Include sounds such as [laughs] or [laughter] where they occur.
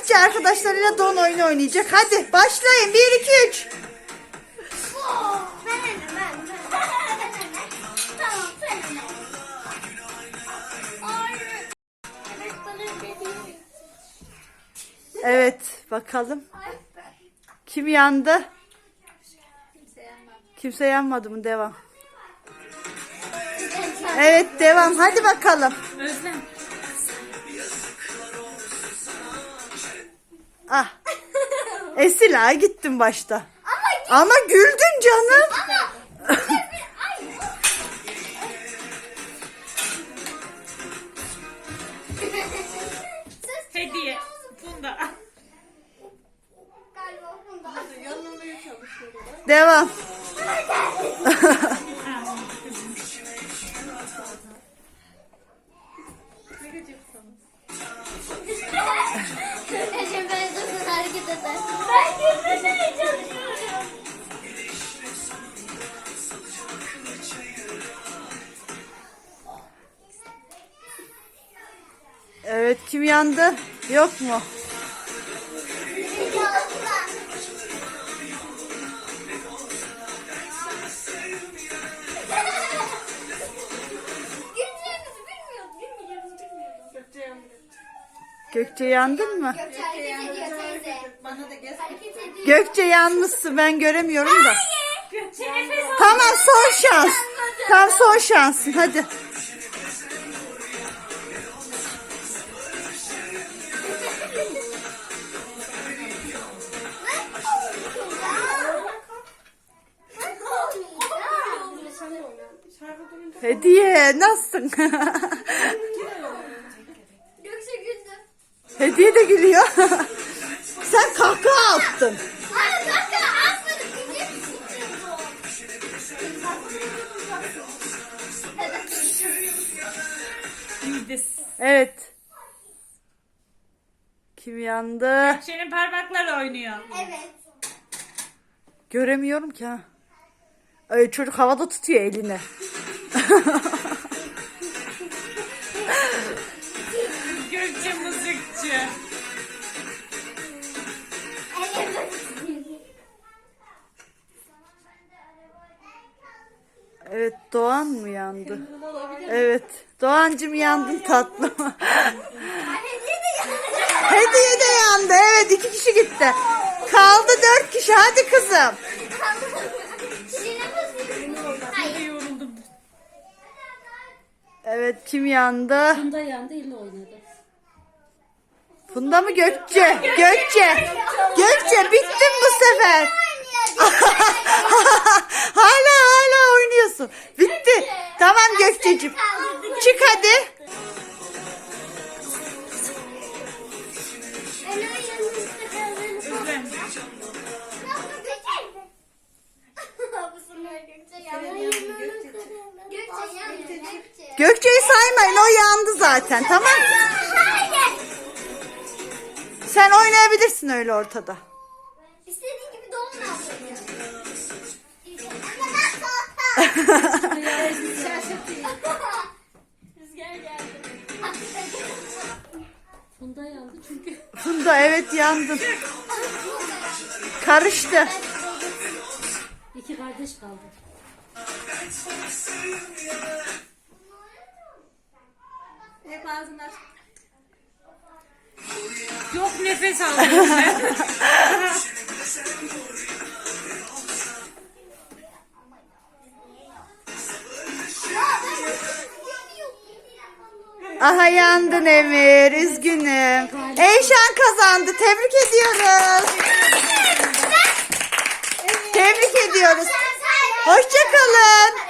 Gökçe arkadaşlarıyla don oyunu oynayacak. Hadi başlayın. 1 2 3. Ben öne, ben, ben. Tamam, sen öne. Ay. Evet, bakalım. Kim yandı? Kimse yanmadı mı? Devam. Evet, devam. Hadi bakalım. Özlem. Esila gittin başta. Ama Ama güldün canım. ama. Hediye. Bunda. galiba bunda. Yanılmaya çalışıyorum. Devam. [laughs] Ece ben hareket eder. Ben gülmemeye çalışıyorum. Evet, kim yandı? Yok mu? Gökçe yandın mı? Gökçe teyze. Bana da. Hareket ediyor. Gökçe yanmışsın ben göremiyorum da. Gökçe nefes al. Tamam son şans. Tamam son şansın hadi. Hediye nasılsın? [laughs] Gökçe güldü. Hediye de gülüyor. [laughs] Midis. Evet. Kim yandı? Gökçe'nin parmakları oynuyor. Evet. Göremiyorum ki ha. Ay, çocuk havada tutuyor elini. Gökçe mızıkçı. Evet Doğan mı yandı? Evet. Doğancım yandın tatlım. Hediye de yandı. Evet iki kişi gitti. Kaldı dört kişi. Hadi kızım. Evet kim yandı? Bunda yandı ile oynadı. Funda mı Gökçe? Gökçe. Gökçe bittin bu sefer. [laughs] hala hala oynuyorsun. Bitti. Tamam Gökçe'cim. Çık hadi. Gökçe'yi saymayın o yandı zaten tamam? Sen oynayabilirsin öyle ortada. Rüzgar geldi. Bunda yandı çünkü Funda evet yandın. Karıştı. iki kardeş kaldı. Hep ağzını aç. Yok nefes al. [laughs] Aha yandın Emir. Üzgünüm. Eyşan kazandı. Tebrik ediyoruz. Tebrik ediyoruz. Hoşçakalın.